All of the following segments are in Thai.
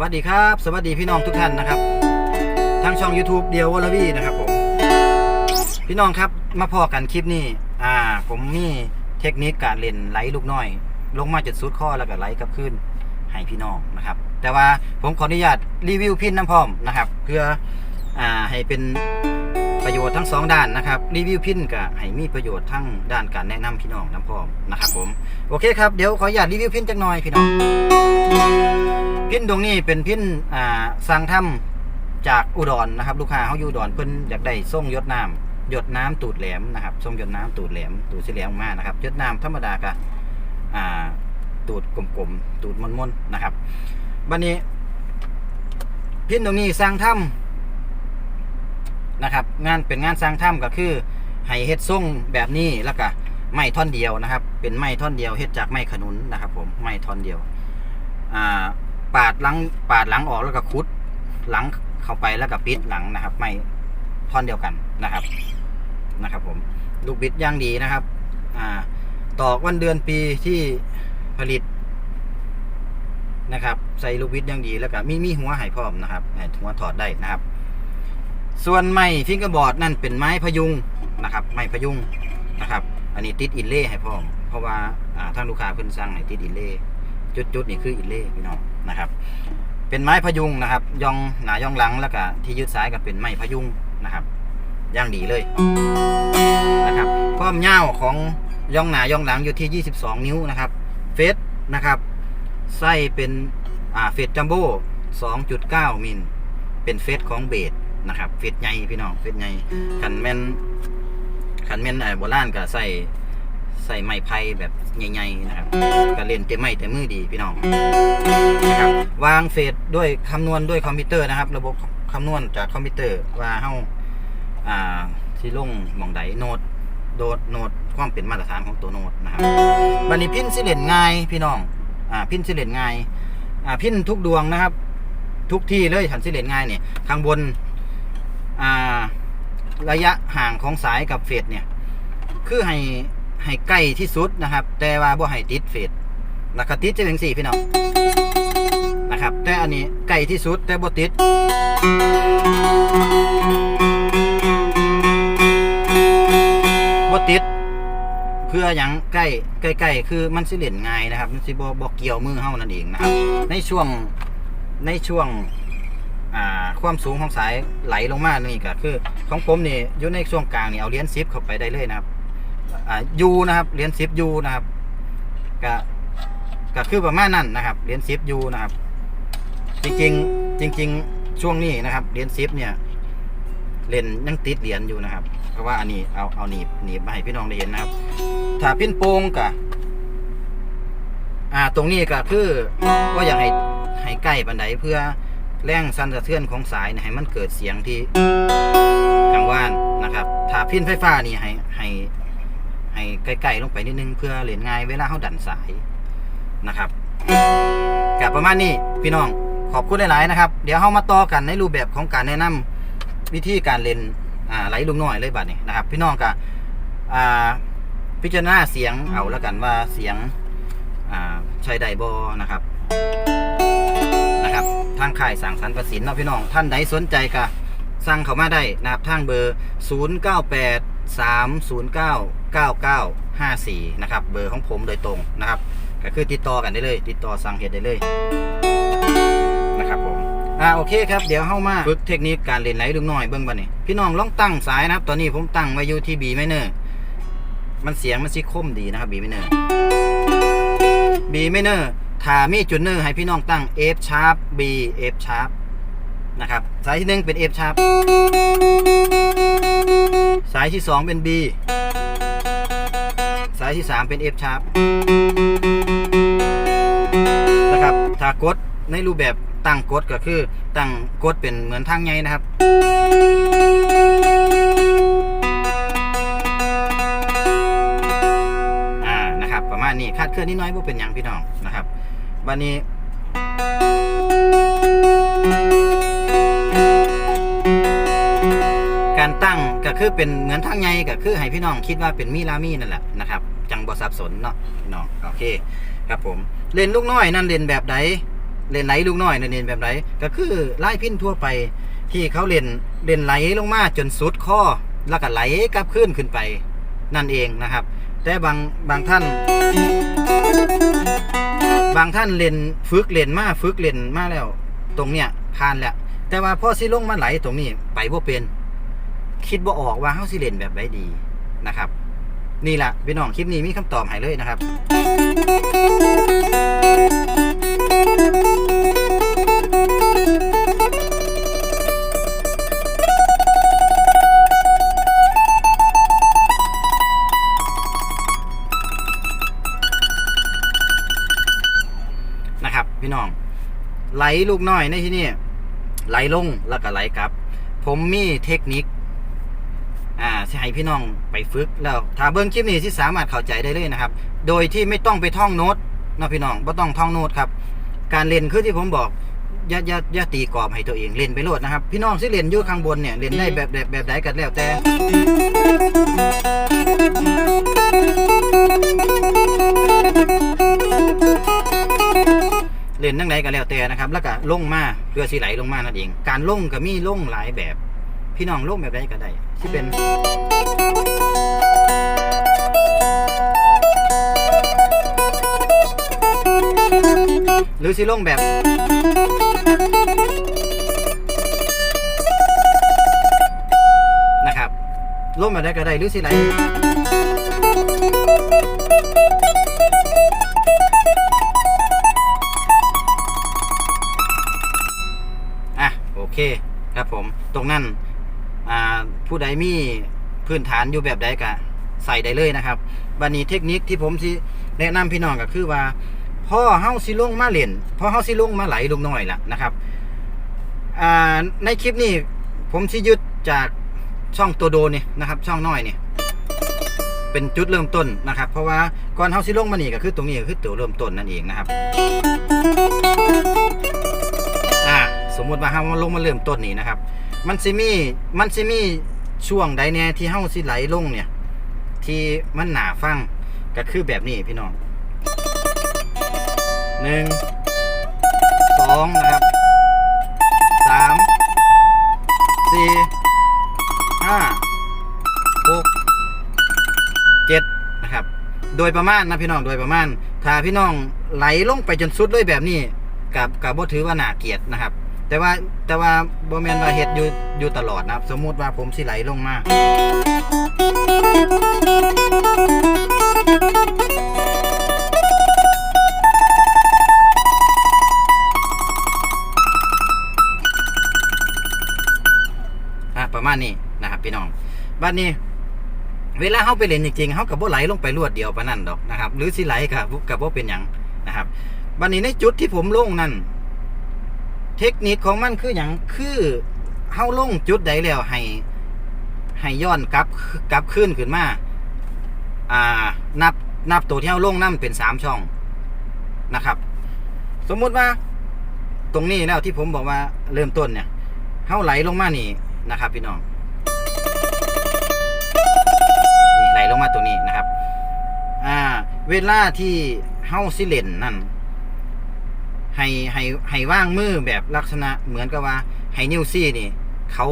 วัสดีครับ สวัสดีพี่น้องทุกท่านนะครับ ทางช่อง YouTube เดียววอลวีนะครับผม พี่น้องครับมาพอกันคลิปนี้ อ่า ผมมีเทคนิคการเล่นไหลลูกน้อย ลงมาจุดสุดข้อแล้วก็ไหลกลับขึ้นให้พี่น้องนะครับ แต่ว่าผมขออนุญาตรีวิวพินน้ำพร้อมนะครับ เพื่ออ่าให้เป็นประโยชน์ทั้งสองด้านนะครับรีวิวพินกับให้มีประโยชน์ทั้งด้านการแนะนำพี่น้องน้ำพร้อมนะครับผมโอเคครับเดี๋ยวขออนุญาตรีวิวพินจักหน่อยพี่น้อง พินตรงนี้เป็นพินอ่าสร้างถ้ำจากอุดรนะครับ ลูกค้าเขาอยู่อุดรเพิ่นอยากได้ส่งยดน้ำหยดน้ำตูดแหลมนะครับส่งหยดน้ำตูดแหลมตูดสีแหลมมากนะครับยดน้ำธรรมดากะอ่าตูดกลมๆตูดมนๆนะครับบันนี้ พินตรงนี้สร้างถ้ำนะครับ งานเป็นงานสร้างถ้ำก็คือให้เฮ็ดส่งแบบนี้แล้วก็ไม้ท่อนเดียวนะครับ เป็นไม้ท่อนเดียวเฮ็ดจากไม้ขนุนนะครับ ผมไม้ท่อนเดียวอ่า ปาดหลังปาดหลังออกแล้วก็คุดหลังเข้าไปแล้วก็ปิดหลังนะครับ ไม่ท่อนเดียวกันนะครับนะครับ ผมลูกบิดย่างดีนะครับ อ่าตอกวันเดือนปีที่ผลิตนะครับ ใส่ลูกบิดย่างดีแล้วก็มีมีหัวไหพร้อมนะครับหัวถอดได้นะครับ ส่วนไม้ฟิงเกอร์บอร์ดนั่นเป็นไม้พยุงนะครับ ไม้พยุงนะครับ อันนี้ติดอินเล่ให้พร้อม เพราะว่าอ่าทางลูกค้าเพิ่นสั่งให้ติดอินเล่จุดจุดๆนี่คืออินเล่พี่น้อง นะครับ เป็นไม้พยุงนะครับ ย่องหนาย่องหลังแล้วก็ที่ยึดซ้ายก็เป็นไม้พยุงนะครับย่างดีเลยนะครับความยาวของย่องหนาย่องหลังอยู่ที่ 22 นิ้วนะครับ เฟสนะครับไส้เป็นอ่าเฟสจัมโบ้2.9 มิล เป็นเฟสของเบสนะครับ เฟสใหญ่พี่น้อง เฟสใหญ่ขันแมนขันแมนไอ้โบราณก็ใส่ ใส่ไม้ไผ่แบบใหญ่ๆนะครับก็เล่นเต็มไม้เต็มมือดีพี่น้องนะครับวางเฟสด้วยคำนวณด้วยคอมพิวเตอร์นะครับ ระบบคำนวณจากคอมพิวเตอร์ว่าเฮาอ่าที่ลงมองใดโน้ตโดดโน้ตความเป็นมาตรฐานของตัวโน้ตนะครับบันนี้พินสิเลนง่ายพี่น้องอ่าพินสิเลนง่ายอ่าพินทุกดวงนะครับ ทุกที่เลยหันสิเลนง่ายเนี่ยข้างบนอ่าระยะห่างของสายกับเฟสเนี่ย คือให้ ให้ใกล้ที่สุดนะครับ แต่ว่าบ่ให้ติดเฟสแล้วก็ติดจะเป็นสี่พี่น้องนะครับ แต่อันนี้ใกล้ที่สุดแต่บ่ติดบ่ติด เพื่อหยังใกล้ใกล้ๆคือมันสิเล่นง่ายนะครับ มันสิบ่บ่เกี่ยวมือเฮานั่นเองนะครับ ในช่วงในช่วงความสูงของสายไหลลงมานี่ก็คือ ของผมนี่อยู่ในช่วงกลางนี่เอาเหรียญซิปเข้าไปได้เลยนะครับ อ่ายูนะครับเหรียญซิปยูนะครับก็ก็คือประมาณนั้นนะครับเหรียญซิปยูนะครับ จริงๆจริง ๆ ช่วงนี้นะครับเหรียญซิปเนี่ยเล่นยังติดเหรียญอยู่นะครับ เพราะว่าอันนี้เอาเอาหนีบหนีบมาให้พี่น้องได้เห็นนะครับ ถ้าพิ้นโป่งกะอ่าตรงนี้ก็คือว่าอยากให้ให้ใกล้บันไดเพื่อแรงสั่นสะเทือนของสายเนี่ยให้มันเกิดเสียงที่กลางว่านนะครับ ถ้าพิ้นไฟฟ้านี่ให้ให้ ให้ใกล้ๆลงไปนิดนึงเพื่อเล่นง่ายเวลาเขาดันสายนะครับกับประมาณนี้พี่น้องขอบคุณหลายๆนะครับ เดี๋ยวเรามาต่อกันในรูปแบบของการแนะนำวิธีการเล่นไหลลุงน้อยเลยบัดนี้นะครับ พี่น้องกับพิจารณาเสียงเอาแล้วกันว่าเสียงอ่าใช้ไดบอนะครับนะครับ ทางค่ายสั่งสรรประสินเนาะพี่น้องท่านใดสนใจก็สั่งเข้ามาได้นะครับทางเบอร์ 098 309 9954 นะครับ เบอร์ของผมโดยตรงนะครับ ก็คือติดต่อกันได้เลย ติดต่อสั่งเห็ดได้เลยนะครับผมอ่าโอเคครับเดี๋ยวเข้ามาฝึกเทคนิคการเล่นไหลลูกน้อยเบื้องบนนี้พี่น้องลองตั้งสายนะครับ ตอนนี้ผมตั้งไว้อยู่ที่ B minor มันเสียงมันสิคมดีนะครับ B minor B minor ถ้ามีจุดเนอร์ให้พี่น้องตั้ง F sharp B F sharp นะครับสายที่หนึ่งเป็น F sharp สายที่สองเป็น B ายที่สามเป็น F sharp นะครับถ้ากดในรูปแบบตั้งกดก็คือตั้งกดเป็นเหมือนทางไงนะครับ อ่านะครับ ประมาณนี้คาดเคลื่อนนิดน้อยบ่เป็นหยังพี่น้องนะครับวันนี้การตั้งก็คือเป็นเหมือนทางไงก็คือให้พี่น้องคิดว่าเป็นมีลามีนั่นแหละนะครับ บ่สับสนเนาะพี่น้องโอเคครับผมเลนลูกน้อยนั่นเลนแบบใดเลนไหลลูกน้อยนั่นเองแบบไหนก็คือไล่พินทั่วไปที่เขาเลนเลนไหลลงมาจนสุดข้อแล้วก็ไหลกลับขึ้นขึ้นไป นั่นเองนะครับ แต่บางบางท่าน บางท่านเลนฝึกเลนมาฝึกเลนมาแล้ว ตรงเนี้ยผ่านแล้วแต่ว่าพอสิลงมาไหลตรงนี้ไปบ่เป็น คิดบ่ออกว่าเฮาสิเลนแบบไหนดีนะครับ นี่แหละพี่น้องคลิปนี้มีคำตอบให้เลยนะครับ นะครับ พี่น้อง ไหลลูกน้อยในที่นี่ไหลลงแล้วก็ไหลกลับ ผมมีเทคนิค อ่าสิให้พี่น้องไปฝึกแล้วถ้าเบิ้งคลิปนี้ที่สามารถเข้าใจได้เลยนะครับ โดยที่ไม่ต้องไปท่องโน้ตเนาะพี่น้องไม่ต้องท่องโน้ตครับ การเล่นคือที่ผมบอกอย่าอย่าอย่าตีกรอบให้ตัวเองเล่นไปโลดนะครับ พี่น้องที่เล่นอยู่ข้างบนเนี่ยเล่นได้แบบแบบแบบใดกันแล้วแต่เล่นนั่งใดก็แล้วแต่นะครับ แล้วก็ลงมาเพื่อสิไหลลงมานั่นเอง การลงก็มีลงหลายแบบ พี่น้องลงแบบใดก็ได้ที่เป็นหรือสิลงแบบ นะครับลงแบบใดก็ได้หรือสิไหลอะโอเคครับผมตรงนั้น ผู้ใดมีพื้นฐานอยู่แบบใดก็ใส่ได้เลยนะครับบันนี้เทคนิคที่ผมสิแนะนำพี่น้องก็คือว่าพ่อเฮาสิลงมาเล่นพ่อเฮาสิลงมาไหลลงหน่อยล่ะนะครับในคลิปนี้ผมสิยึดจากช่องตัวโดนี่นะครับ ช่องน้อยนี่เป็นจุดเริ่มต้นนะครับ เพราะว่าก่อนเฮาสิลงมานี่ก็คือตรงนี้ก็คือตัวเริ่มต้นนั่นเองนะครับอ่าสมมุติว่าเฮามาลงมาเริ่มต้นนี่นะครับ มันสิมีมันสิมี ช่วงใดแน่ที่เฮาสิไหลลงเนี่ย ที่มันหนาฟังก็คือแบบนี้พี่น้องหนึ่งสองนะครับสามสี่ห้าหกเจ็ดนะครับ โดยประมาณนะพี่น้องโดยประมาณ ถ้าพี่น้องไหลลงไปจนสุดเลยแบบนี้กับกับบ่ถือว่าหนาเกียดนะครับ แต่ว่าแต่ว่าบ่แม่นว่าเฮ็ดอยู่อยู่ตลอดนะครับ สมมุติว่าผมสิไหลลงมา อะประมาณนี้นะครับพี่น้องบัดนี้เวลาเฮาไปเล่นจริงๆเฮากับบ่ไหลลงไปรวดเดียวปานนั้นดอกนะครับ หรือสิไหลกับกับบ่เป็นหยังนะครับบัดนี้ในจุดที่ผมลงนั่น เทคนิคของมันคืออย่างคือเฮาลงจุดใดแล้วให้ให้ย้อนกลับกลับขึ้นขึ้นมา อ่า นับนับตัวที่เฮาลงนั่นเป็นสามช่องนะครับ สมมุติว่า ตรงนี้แล้วที่ผมบอกว่าเริ่มต้นเนี่ยเฮาไหลลงมานี่นะครับ พี่น้องนี่ไหลลงมาตรงนี้นะครับ อ่า เวลาที่เฮาสิเล่นนั่น ให้ให้ให้ว่างมือแบบลักษณะเหมือนกับว่าให้นิวซี่นี่ เขา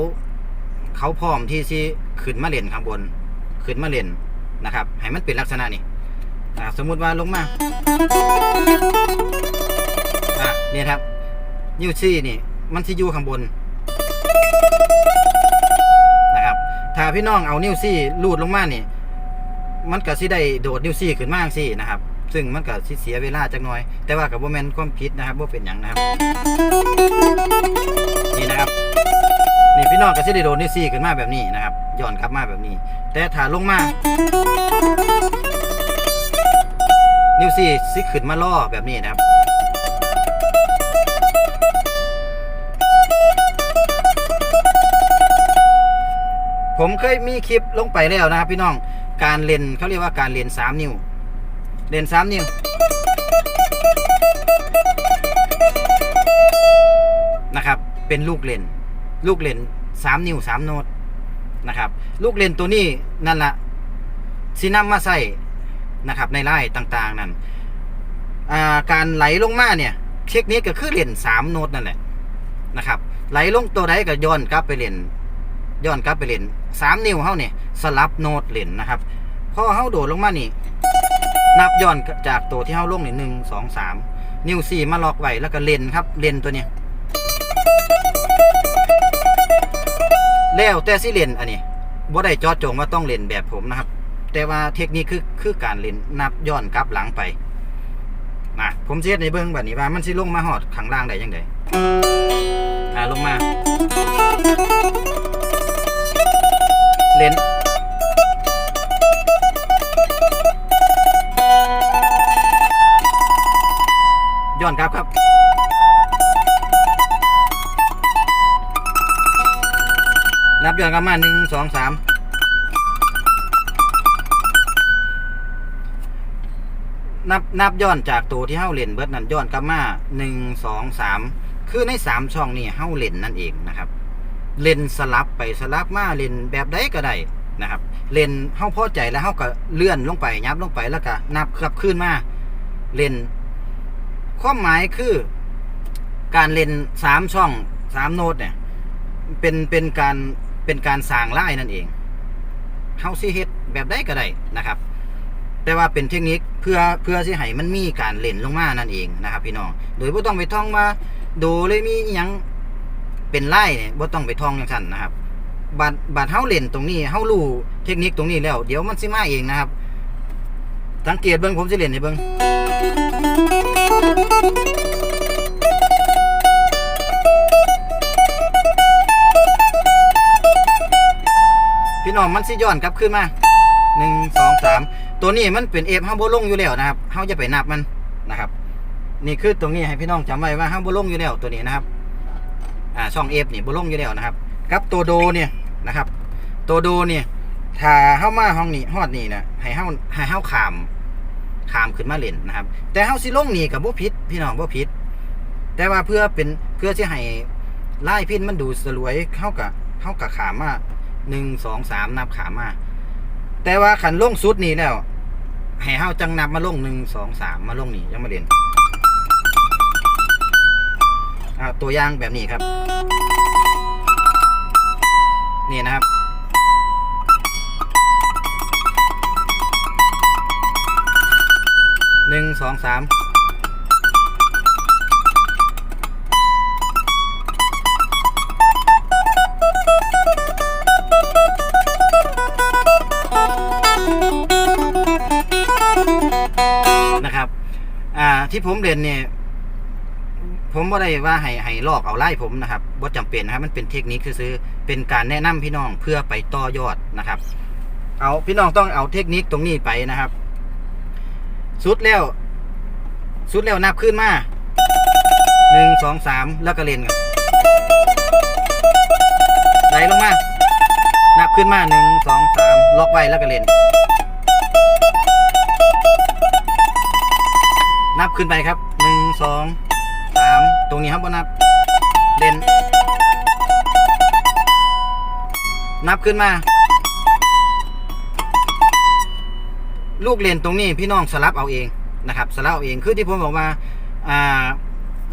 เขาพร้อมที่สิขึ้นมาเล่นข้างบน ขึ้นมาเล่นนะครับให้มันเป็นลักษณะนี่สมมุติว่าลงมาอ่าเนี่ยครับนิวซี่นี่ มันสิอยู่ข้างบนนะครับถ้าพี่น้องเอานิวซี่ลูดลงมานี่ มันก็สิได้โดดนิวซี่ขึ้นมาจังซี่นะครับ ซึ่งมันก็สิเสียเวลาจักหน่อย แต่ว่ากับว่าแมนความผิดนะครับว่าเป็นอย่างนะครับ นี่นะครับ นี่พี่น้องก็สิได้โดนิ้วซี่ขึ้นมาแบบนี้นะครับย้อนกลับมาแบบนี้ แต่ถ้าลงมา นิ้วซี่สิขึ้นมาล่อแบบนี้นะครับผมเคยมีคลิปลงไปแล้วนะครับพี่น้อง การเลนเขาเรียกว่าการเลนสามนิ้ว เล่นสามนิ้ว นะครับ เป็นลูกเล่น ลูกเล่นสามนิ้วสามโน้ตนะครับ ลูกเล่นตัวนี้นั่นละสินำมมาใส่นะครับ ในไล่ต่างๆนั่นาการไหลลงมาเนี่ย เทคนิคก็คือเล่นสามโน้ตนั่นแหละนะครับ ไหลลงตัวใดก็ย้อนกลับไปเล่นย้อนกลับไปเล่นสามนิ้วเฮาเนี่ยสลับโน้ตเล่นนะครับพอเฮาโดดลงมานี่ นับย้อนจากตัวที่เฮาลงนี่หนึ่งสองสามนิ้วสี่มาล็อกไว้แล้วก็เลนครับเลนตัวเนี้ยแล้วแต่สิเลนอันนี้บ่ได้จอจงว่าต้องเลนแบบผมนะครับ แต่ว่าเทคนิคคือคือการเลนนับย้อนกลับหลังไปนะผมสิเฮ็ดในเบิ่งแบัดนี้ว่ามันสิลงมาฮอดข้างล่างได้จังไดอ่าลงมาเลน ย้อนกลับครับนับย้อนกลับมาหนึ่งสองสามนับนับย้อนจากตัวที่เฮาเล่นเบิร์ดนั้นย้อนกลับมาหนึ่งสองสามคือในสามช่องนี่เฮาเล่นนั่นเองนะครับ เล่นสลับไปสลับมาเล่นแบบใดก็ได้นะครับ เล่นเฮาพอใจแล้วเฮาก็เลื่อนลงไปยับลงไปแล้วก็นับกลับขึ้นมา เล่น ความหมายคือการเล่นสามช่องสามโน้ตเนี่ย เป็นเป็นการเป็นการสร้างไล่นั่นเองเฮาสิเฮ็ดแบบใดก็ได้นะครับ แต่ว่าเป็นเทคนิคเพื่อเพื่อสิให้มันมีการเล่นลงมานั่นเองนะครับ พี่น้องโดยบ่ต้องไปท่องว่าโดเลยมีอยังเป็นไล่เนี่ยบ่ต้องไปท่องอย่างนั้นนะครับบัดบัดเฮาเล่นตรงนี้เฮารู้เทคนิคตรงนี้แล้ว เดี๋ยวมันสิมาเองนะครับ สังเกตเบิ่งผมสิเล่นให้เบิ่ง พี่น้องมันสิย้อนกลับขึ้นมาหนึ่งสองสามตัวนี้มันเป็นเอฟห้าโบลงอยู่แล้วนะครับเฮาจะไปนับมันนะครับ นี่คือตรงนี้ให้พี่น้องจำไว้ว่าห้าโบลงอยู่แล้วตัวนี้นะครับอ่าช่องเอฟนี่โบลงอยู่แล้วนะครับกับตัวโดเนี่ยนะครับ ตัวโดเนี่ยถ้าเฮามาห้องนี้ฮอดนี่นะให้เฮาให้เฮาขาม ขามขึ้นมาเล่นนะครับ แต่เฮาสิลงนี่กับบ่ผิดพี่น้องบ่ผิด แต่ว่าเพื่อเป็นเพื่อที่ให้ไล่พินมันดูสลวยเข้ากับเข้ากับขามมาหนึ่งสองสามนับขามา แต่ว่าขันลงสุดนี่แล้วให้เฮาจังนับมาลงหนึ่งสองสามมาลงนี่ยังมาเรียนตัวอย่างแบบนี้ครับ นี่นะครับ หนึ่งสองสามนะครับ อ่า ที่ผมเรียนเนี่ย ผมบ่ได้ว่าให้ให้ลอกเอาไล่ผมนะครับบ่จำเป็นนะครับ มันเป็นเทคนิคคือซื้อ เป็นการแนะนำพี่น้องเพื่อไปต่อยอดนะครับ เอาพี่น้องต้องเอาเทคนิคตรงนี้ไปนะครับ สุดแล้ว สุดแล้วนับขึ้นมาหนึ่งสองสามแล้วก็เล่นกันไหลลงมา นับขึ้นมาหนึ่งสองสามล็อกไว้แล้วก็เล่น นับขึ้นไปครับหนึ่งสองสามตรงนี้ครับว่านับ เล่น นับขึ้นมา ลูกเลนตรงนี้พี่น้องสลับเอาเองนะครับสลับเอาเองคือที่ผมบอกว่าอ่า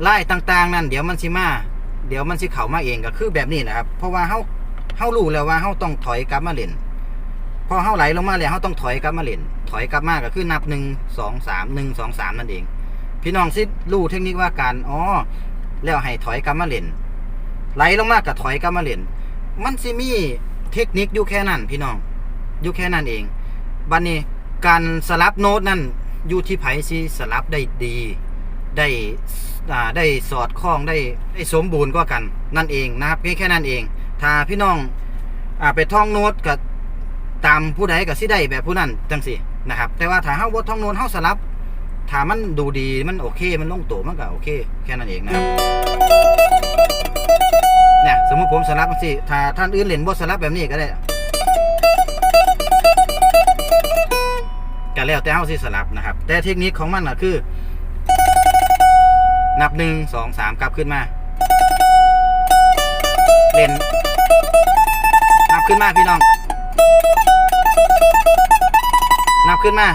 ไล่ต่างๆ นั่นเดี๋ยวมันสิมาเดี๋ยวมันสิเข้ามาเองก็คือแบบนี้นะครับ เพราะว่าเฮาเฮารู้แล้วว่าเฮาต้องถอยกลับมาเล่นพอเฮาไหลลงมาแล้วเฮาต้องถอยกลับมาเล่นถอยกลับมาก็คือนับหนึ่งสองสามหนึ่งสองสามนั่นเอง พี่น้องสิรู้เทคนิคว่าการอ๋อแล้วให้ถอยกลับมาเล่นไหลลงมากับถอยกลับมาเล่นมันสิมีเทคนิคอยู่แค่นั้นพี่น้องอยู่แค่นั้นเองบัดนี้ การสลับโน้ตนั่นอยู่ที่ไผสิสลับได้ดี ได้อ่าได้สอดคล้องได้ได้สมบูรณ์กว่ากันนั่นเองนะครับเพียงแค่นั้นเอง ถ้าพี่น้องอ่าไปท่องโน้ตกับตามผู้ใดกับสิได้แบบผู้นั้นจังสินะครับ แต่ว่าถ้าเฮาบ่ท่องโน้ตเฮาสลับถ้ามันดูดีมันโอเคมันลงตัวมันก็โอเค แค่นั้นเองนะครับเนี่ยสมมติผมสลับสิถ้าท่านอื่นเล่นบ่สลับแบบนี้ก็ได้ ก็แล้วแต่เฮาสิสลับนะครับ แต่เทคนิคของมันก็คือ นับหนึ่งสองสามกลับขึ้นมา เล่น นับขึ้นมาพี่น้อง นับขึ้นมา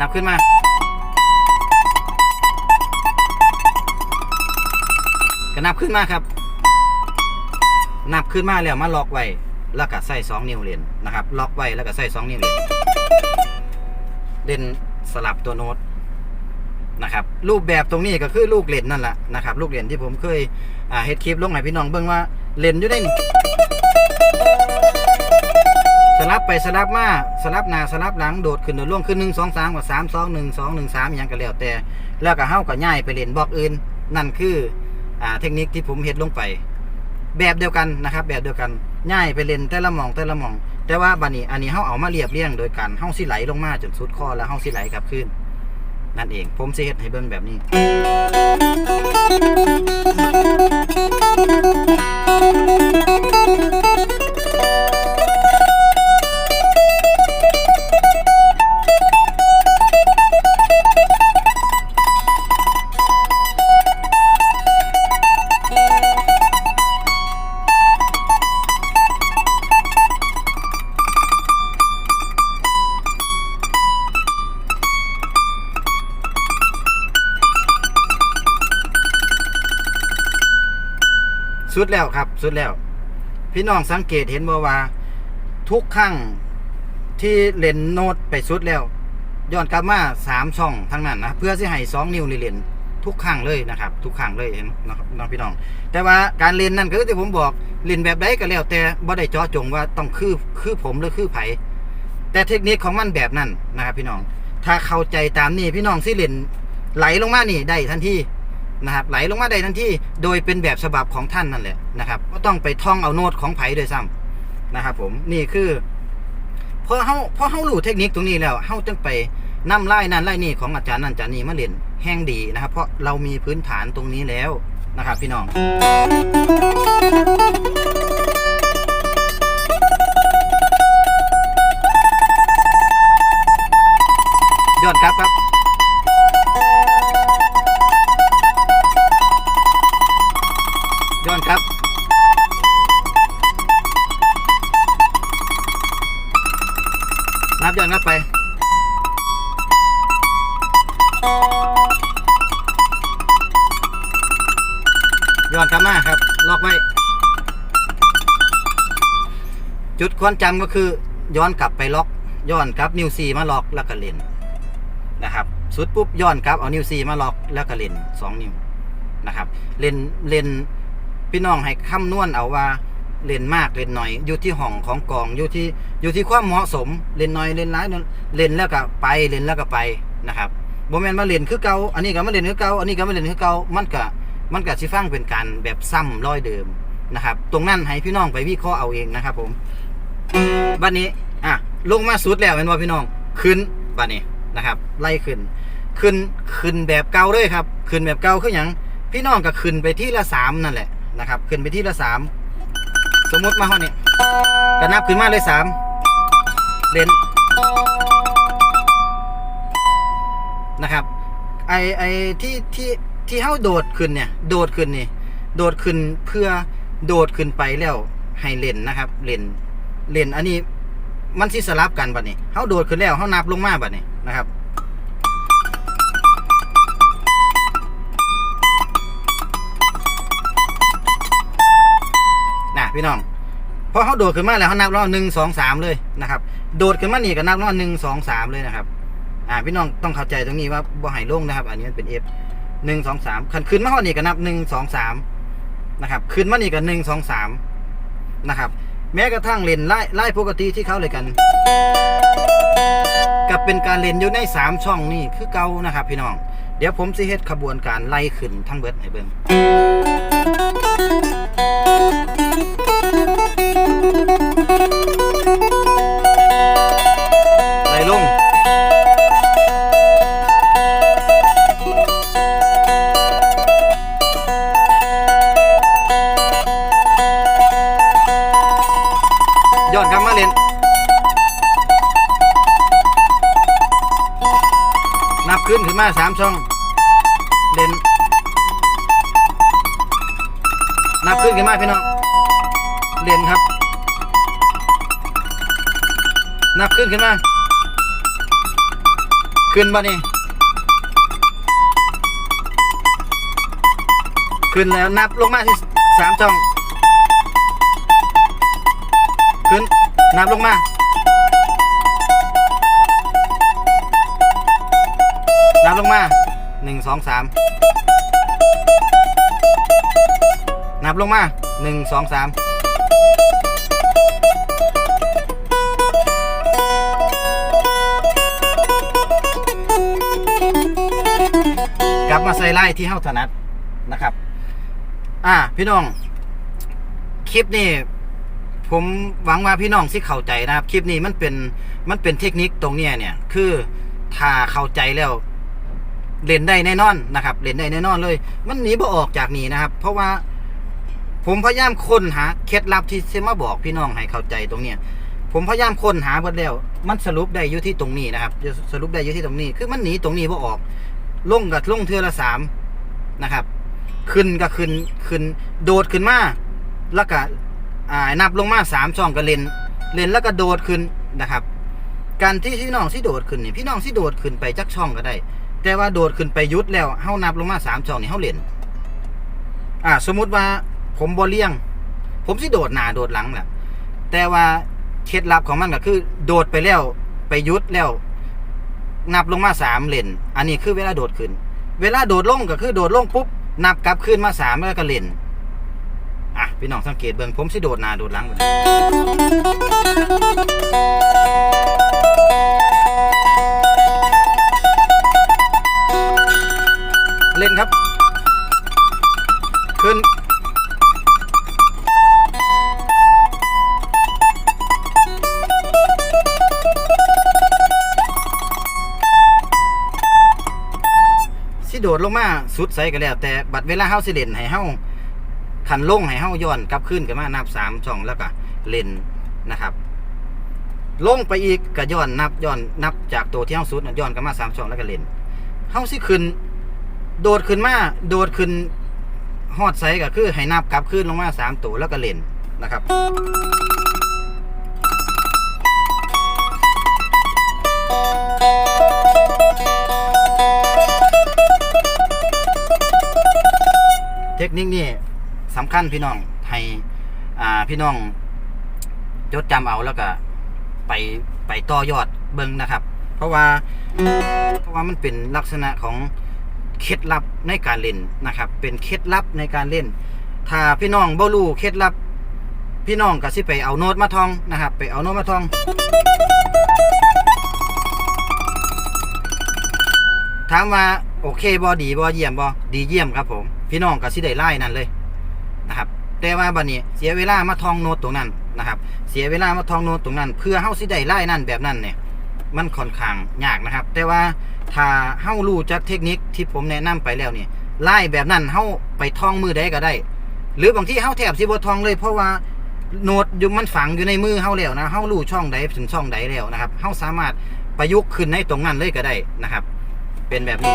นับขึ้นมาก็นับขึ้นมาครับ นับขึ้นมาแล้วมาล็อกไว้ แล้วก็ใส่สองนิ้วเหรียญนะครับ ล็อกไว้แล้วก็ใส่สองนิ้วเหรียญเล่นสลับตัวโน้ตนะครับรูปแบบตรงนี้ก็คือลูกเหรียญนั่นแหละนะครับ ลูกเหรียญที่ผมเคยเฮ็ดคลิปลงให้พี่น้องเบิ่งว่าเหรียญอยู่ได้นี่สลับไปสลับมาสลับหน้าสลับหลังโดดขึ้นโดดลงขึ้นหนึ่งสองสามกับสามสองหนึ่งสองหนึ่งสามอย่างก็แล้วแต่ แล้วก็เฮ้าก็ย้ายไปเล่นบล็อกอื่น นั่นคืออเทคนิคที่ผมเฮ็ดลงไป แบบเดียวกันนะครับ แบบเดียวกัน ง่ายไปเล่นแต่ละหมองแต่ละหมอง แต่ว่าบันนี้อันนี้เขาเอามาเรียบเรียงโดยการเขาสิไหลลงมาจนสุดคอแล้วเขาสิไหลกลับขึ้น นั่นเอง ผมสิเฮ็ดให้เบิ้งแบบนี้ สุดแล้วครับ สุดแล้ว พี่น้องสังเกตเห็นบ่ว่า ทุกครั้งที่เล่นโน้ตไปสุดแล้วย้อนกลับมาสามช่องทั้งนั้นนะเพื่อสิให้สองนิ้วนี่เล่นทุกครั้งเลยนะครับ ทุกครั้งเลยเห็นนะครับน้องพี่น้อง แต่ว่าการเล่นนั่นก็คือที่ผมบอกเล่นแบบใดก็แล้ว แต่บ่ได้เจาะจงว่าต้องคือคือผมหรือคือไผแต่เทคนิคของมันแบบนั้นนะครับพี่น้อง ถ้าเข้าใจตามนี้พี่น้องสิเล่นไหลลงมานี่ได้ทันที นะครับไหลลงมาได้ทันทีโดยเป็นแบบฉบับของท่านนั่นแหละนะครับก็ต้องไปท่องเอาโน้ตของไผ่โดยซ้ำนะครับผมนี่คือพอเฮาพอเฮารู้เทคนิคตรงนี้แล้วเฮาจึงไปนำไล่นั่นไล่นี่ของอาจารย์นั่นอาจารย์นี่มาเรียนแห้งดีนะครับ เพราะเรามีพื้นฐานตรงนี้แล้วนะครับพี่น้อง ควรจำก็คือย้อนกลับไปล็อกย้อนกลับนิวซีมาล็อกแล้วก็เล่นนะครับสุดปุ๊บย้อนกลับเอานิวซีมาล็อกแล้วก็เล่นสองนิ้วนะครับเล่นเล่นพี่น้องให้คำนวณเอาว่าเล่นมากเล่นหน่อยอยู่ที่ห้องของกองอยู่ที่อยู่ที่ความเหมาะสมเล่นหน้อยเล่นหลายเล่นแล้วก็ไปเล่นแล้วก็ไปนะครับบ่แมนมาเล่นคือเก่าอันนี้ก็มาเล่นคือเก่าอันนี้ก็มาเล่นคือเก่ามันก็มันก็สิฟังเป็นการแบบซ้ำร้อยเดิมนะครับ ตรงนั้นให้พี่น้องไปวิเคราะห์เอาเองนะครับผม บัดนี้อะลงมาสุดแล้วเป็นว่าพี่น้องขึ้นบัดนี้นะครับ ไล่ขึ้น ขึ้นขึ้นแบบเก่าเลยครับ ขึ้นแบบเก่าคืออย่างพี่น้องก็ขึ้นไปที่ละสามนั่นแหละนะครับ ขึ้นไปที่ละสามสมมติมาห้อนี้ก็นับขึ้นมาเลยสามเล่นนะครับไอไอที่ที่ที่เฮาโดดขึ้นเนี่ย โดดขึ้นนี่ โดดขึ้นเพื่อโดดขึ้นไปแล้วให้เล่นนะครับเล่น เลนอันนี้มันสิสลับกันบัดนี้เฮาโดดขึ้นแล้วเฮานับลงมาบัดนี้นะครับนะพี่น้องพอเขาโดดขึ้นมาแล้วเขานับรอบหนึ่งสองสามเลยนะครับ โดดขึ้นมานี่ก็นับรอบหนึ่งสองสามเลยนะครับ อ่าพี่น้องต้องเข้าใจตรงนี้ว่าบ่หายลงนะครับ อันนี้มันเป็น F หนึ่งสองสามขันขึ้นมาหอนี่ก็นับหนึ่งสองสามนะครับ ขึ้นมานี่ก็หนึ่งสองสามนะครับ แม้กระทั่งเล่นไล่ไล่ปกติที่เขาเลยกันกับเป็นการเล่นอยู่ในสามช่องนี่คือเก่านะครับ พี่น้อง เดี๋ยวผมสิเฮ็ดขบวนการไล่ขึ้นทั้งเบิดให้เบิ่ง นับมาเล่นนับขึ้นขึ้นมาสามช่องเล่นนับขึ้นขึ้นมาพี่น้องเล่นครับ นับขึ้นขึ้นมาขึ้นบ่นี่ขึ้นแล้วนับลงมาที่สามช่อง นับลงมานับลงมาหนึ่งสองสามนับลงมาหนึ่งสองสามกลับมาใส่ไล่ที่เฮ้าถนัดนะครับ อ่า พี่น้อง คลิปนี้ ผมหวังว่าพี่น้องที่เข้าใจนะครับ คลิปนี้มันเป็นมันเป็นเทคนิคตรงเนี้ยเนี่ย คือถ้าเข้าใจแล้วเล่นได้แน่นอนนะครับเล่นได้แน่นอนเลย มันหนีบ่ออกจากนี้นะครับ เพราะว่าผมพยายามค้นหาเคล็ดลับที่จะมาบอกพี่น้องให้เข้าใจตรงเนี้ยผมพยายามค้นหาเบิดแล้ว มันสรุปได้อยู่ที่ตรงนี้นะครับสรุปได้อยู่ที่ตรงนี้ คือมันหนีตรงนี้บ่ออกลงกับลงเทือละสามนะครับ ขึ้นก็ขึ้นขึ้นโดดขึ้นมาแล้วก็ อ่านับลงมาสามช่องก็เล่นเล่นแล้วก็โดดขึ้นนะครับ การที่พี่น้องที่โดดขึ้นนี่พี่น้องที่โดดขึ้นไปจักช่องก็ได้ แต่ว่าโดดขึ้นไปยุดแล้วเฮานับลงมาสามช่องนี่เฮาเล่นอ่าสมมุติว่าผมบ่เลี้ยง ผมสิโดดหน้าโดดหลังแหละแต่ว่าเคล็ดลับของมันก็คือ โดดไปแล้วไปยุดแล้ว นับลงมาสามเลนอันนี้คือเวลาโดดขึ้น เวลาโดดลงก็คือโดดลงปุ๊บนับกลับขึ้นมาสามแล้วก็เลน อะพี่น้องสังเกตเบิ่งผมสิโดดหน้าโดดหลังก่เล่นครับ ขึ้นสิโดดลงมาสุดใสก็แล้ว แต่บัดเวลาเฮาสิเล่นให้เฮา ขันลงให้เฮาย้อนกลับขึ้นกันมานับสามช่องแล้วก็เลนนะครับ ลงไปอีกก็ย้อนนับย้อนนับจากตัวที่เฮาสุดนะย้อนกลับมาสามช่องแล้วก็เลนเฮาสิขึ้น โดดขึ้นมาโดดขึ้นฮอดไซก็คือให้นับกลับขึ้นลงมาสามตัวแล้วก็เลนนะครับเทคนิคนี้ สำคัญพี่น้องให้อ่าพี่น้องจดจำเอาแล้วก็ไปไปต่อยอดเบิ่งนะครับ เพราะว่าเพราะว่ามันเป็นลักษณะของเคล็ดลับในการเล่นนะครับ เป็นเคล็ดลับในการเล่น ถ้าพี่น้องบ่รู้เคล็ดลับ พี่น้องก็สิไปเอาโน้ตมาทองนะครับ ไปเอาโน้ตมาทอง ถามว่าโอเคบอดีบอเยี่ยมบอดีเยี่ยมครับผม พี่น้องก็สิได้ไล่นั่นเลย แต่ว่าบัดนี้เสียเวลามาท่องโน้ตตรงนั้นนะครับ เสียเวลามาท่องโน้ตตรงนั้น เพื่อเฮาสิได้ไล่นั่นแบบนั้นเนี่ยมันค่อนข้างยากนะครับ แต่ว่าถ้าเฮารู้จักเทคนิคที่ผมแนะนำไปแล้วนี่ไล่แบบนั้นเฮาไปท่องมือใดก็ได้ หรือบางที่เฮาแทบสิบ่ท่องเลย เพราะว่าโน้ตอยู่มันฝังอยู่ในมือเฮาแล้วนะเฮารู้ช่องใดถึงช่องใดแล้วนะครับเฮาสามารถประยุกต์ขึ้นในตรงนั้นเลยก็ได้นะครับ เป็นแบบนี้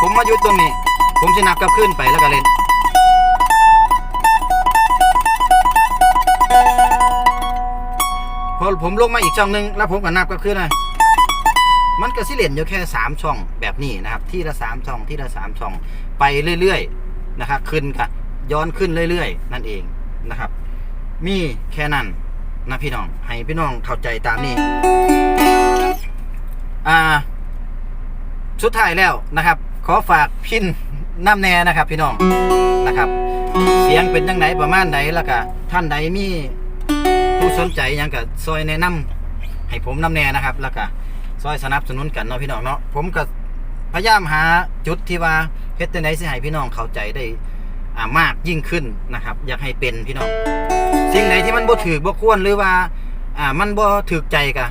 ผมมาหยุดตรงนี้ ผมจะนับกลับขึ้นไปแล้วก็เล่นพอผมลงมาอีกช่องหนึงแล้วผมก็นับกลับขึ้นนะมันก็สิเล่นอยู่แค่สามช่องแบบนี้นะครับ ที่ละสามช่องที่ละสามช่องไปเรื่อยๆนะครับขึ้นกับย้อนขึ้นเรื่อยๆ นั่นเองนะครับ มีแค่นั้น นะพี่น้อง ให้พี่น้องเข้าใจตามนี้ อ่า สุดท้ายแล้วนะครับ ขอฝากพินน้ำแน่นะครับพี่น้องนะครับ เสียงเป็นยังไงประมาณไหนแล้วก็ท่านใดมีผู้สนใจยังก็ซอยแนะนำให้ผมน้ำแน่นะครับแล้วก็ซอยสนับสนุนกันเนาะพี่น้องเนาะผมก็พยายามหาจุดที่ว่าเฮ็ดจังไดสิให้พี่น้องเข้าใจได้ มากยิ่งขึ้นนะครับ อยากให้เป็นพี่น้องสิ่งไหนที่มันบ่ถือบ่ควรหรือว่าอ่ามันบ่ถูกใจกะ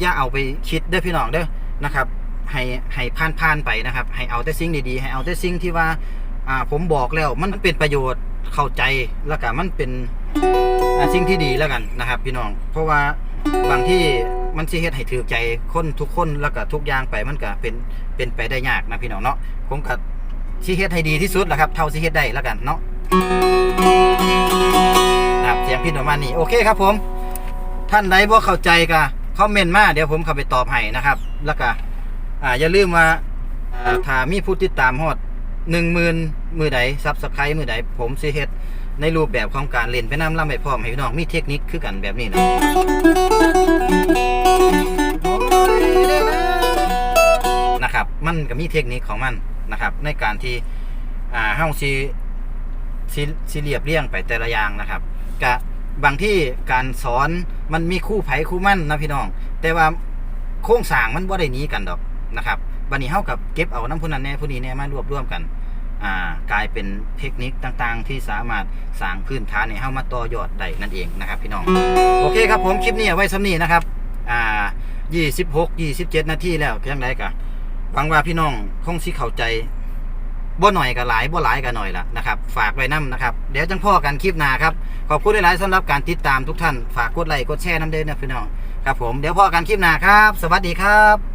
อย่าเอาไปคิดเด้อพี่น้องเด้อนะครับ ให้ให้ผ่านผ่านไปนะครับ ให้เอาแต่สิ่งดีๆให้เอาแต่สิ่งที่ว่าอ่าผมบอกแล้วมันเป็นประโยชน์เข้าใจแล้วก็มันเป็นสิ่งที่ดีแล้วกันนะครับ พี่น้อง เพราะว่าบางที่มันสิเฮ็ดให้ถือใจคนทุกคนแล้วก็ทุกอย่างไปมันก็เป็นเป็นไปได้ยากนะพี่น้องเนาะผมก็ สิเฮ็ดให้ดีที่สุดแหละครับ เท่าสิเฮ็ดได้แล้วกันเนาะครับเสียงพี่ประมาณนี้โอเคครับผม ท่านใดบ่เข้าใจก็คอมเมนต์มาเดี๋ยวผมเข้าไปตอบให้นะครับ แล้วก็อ่าอย่าลืมว่าถ้ามีผู้ติดตามฮอด10,000มือใดซับสไครต์มือใดผมสิเฮ็ดในรูปแบบของการเล่นไปน้ำล่ำไปพร้อมให้พี่น้องมีเทคนิคคือกันแบบนี้นะ มันก็มีเทคนิคของมันนะครับ ในการที่อ่าเฮาสิสิสิเรียบเรียงไปแต่ละอย่างนะครับกะบางที่การสอนมันมีคู่ไผ่คู่มั่นนะพี่น้อง แต่ว่าโครงสร้างมันบ่ได้หนี้กันดอกนะครับบัดนี้เฮากับเก็บเอาน้ำผู้นั้นแน่ผู้นี้แน่มารวบรวมกันอ่ากลายเป็นเทคนิคต่างๆ ที่สามารถสร้างพื้นฐานให้เฮามาต่อยอดได้นั่นเองนะครับ พี่น้องโอเคครับผมคลิปนี้ไว้สำนี้นะครับ อ่า 26 27 นาทีแล้วจังไดกะ หวังว่าพี่น้องคงสิเข้าใจบ่หน่อยกับหลายบ่หลายกับหน่อยละนะครับ ฝากไว้น้ำนะครับ เดี๋ยวจังพ่อกันคลิปหน้าครับ ขอบคุณหลายๆสำหรับการติดตามทุกท่าน ฝากกดไลค์กดแชร์น้ำเด้อนะพี่น้อง ครับผม เดี๋ยวพ่อกันคลิปหน้าครับ สวัสดีครับ